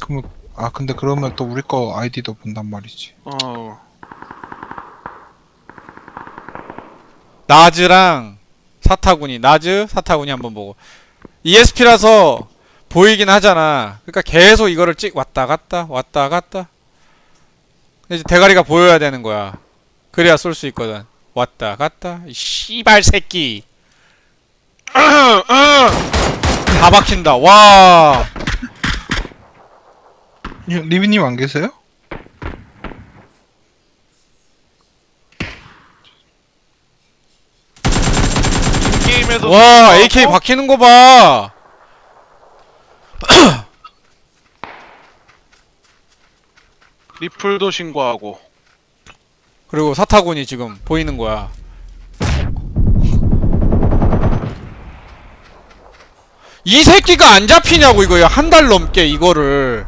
그러면 아 근데 그러면 또 우리 거 아이디도 본단 말이지. 어. 나즈랑 사타구니 나즈 사타구니 한번 보고. ESP라서 보이긴 하잖아. 그러니까 계속 이거를 찍 왔다 갔다 왔다 갔다. 이제 대가리가 보여야 되는 거야. 그래야 쏠 수 있거든. 왔다 갔다. 이 씨발 새끼. 다 박힌다. 와. 예, 리비님 안 계세요? 게임에서 와, AK 박히는 거 봐. 리플도 신고하고 그리고 사타구니 지금 보이는 거야. 이 새끼가 안 잡히냐고 이거야 한 달 넘게 이거를